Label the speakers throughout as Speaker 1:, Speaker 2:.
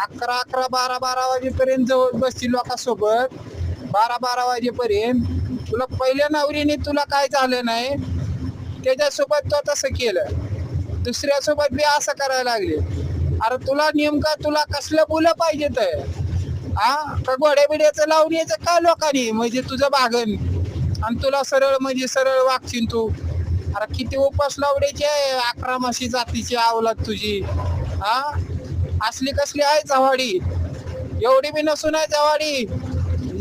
Speaker 1: अकरा अकरा बारा बारा वाजेपर्यंत जवळ बसतील लोकांसोबत. बारा बारा वाजेपर्यंत. तुला पहिल्या नवरीने तुला काय झालं नाही त्याच्यासोबत तो तसं केलं. दुसऱ्यासोबत बी असं करायला लागले. अरे तुला नेमका तुला कसलं बोलं पाहिजे तर? हा का गोड्या बिड्याचं लावून यायचं का लोकांनी? म्हणजे तुझं भागन. आणि तुला सरळ म्हणजे सरळ वागशील तू. अरे किती उपास लावड्याची आहे अकरा माशी जातीची आवलात तुझी. हा असली कसली आहे जवाडी? एवढी बी नसून आहे जवाडी.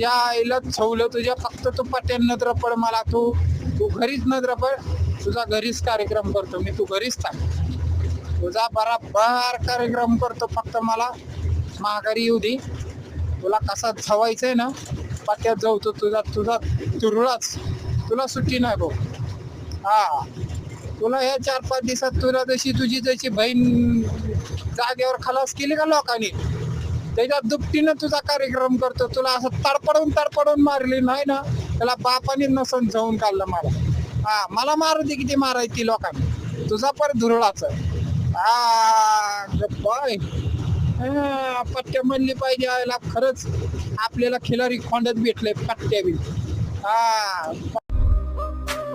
Speaker 1: या आईला छवलं तुझ्या फक्त तू पट्यांना नजर पड मला तू. तू घरीच नजर पड. तुझा घरीच कार्यक्रम करतो. मी तू घरीच थांब. तुझा बराबर कार्यक्रम करतो फक्त मला. माघारी येऊ दे. तुला कसा छवायचंय ना पट्यात जाऊ तो. तुझा तुझा तुरळाच. तुला सुट्टी नाही भाऊ. हा. तुला या चार पाच दिवसात तुला जशी तुझी जशी बहीण जागेवर खलास केली का लोकांनी? त्याच्या दुपटीनं तुझा कार्यक्रम करतो तुला असं तडपडून तडपडून मारली नाही ना? त्याला बापाने नसन जाऊन काढलं मला हा मला मारू दे किती मारायची लोकांनी. तुझा पर धुरळाच. हा बाय. पट्ट्या म्हणली पाहिजे यायला खरंच. आपल्याला खिलारी खोंडत भेटले पट्ट्या बी. हा.